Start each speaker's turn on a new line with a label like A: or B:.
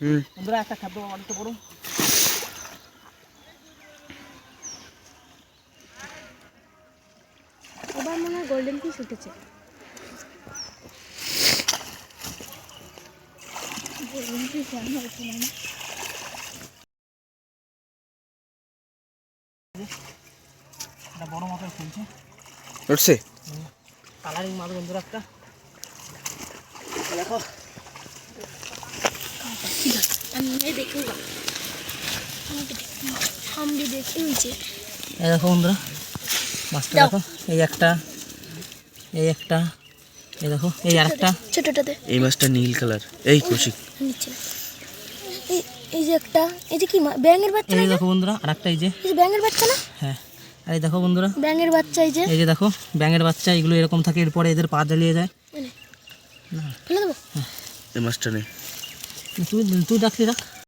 A: বন্ধুরা একটা খাদ্য অনেকটা বড়
B: এবার মনে হয় গোল্ডেন ফিশ উঠেছে। গোল্ডেন ফিশ আমার উঠে না
A: একটা বড় মাথায়
C: উঠছে
A: কালারিং মাছ বন্ধুরা একটা দেখো
B: এই দেখে
A: বন্ধুরা মাছটা দেখো এই একটা এই একটা এই দেখো এই আরেকটা।
B: ছোটটাতে
C: এই মাছটা নীল কালার এই কৌশিক
B: এই এই যে একটা এই যে কি মা- ব্যাঙের বাচ্চা
A: এই? দেখো বন্ধুরা আরেকটা এই যে।
B: এই যে ব্যাঙের বাচ্চা না?
A: হ্যাঁ আর এই দেখো বন্ধুরা।
B: ব্যাঙের বাচ্চা এই যে।
A: এই যে দেখো ব্যাঙের বাচ্চা এগুলো এরকম থাকে এরপরে এদের পা জ্বালিয়ে যায়।
B: এনে। ফেলে দেবো?
C: এই মাছটা নেই
A: tout, tout d'accord.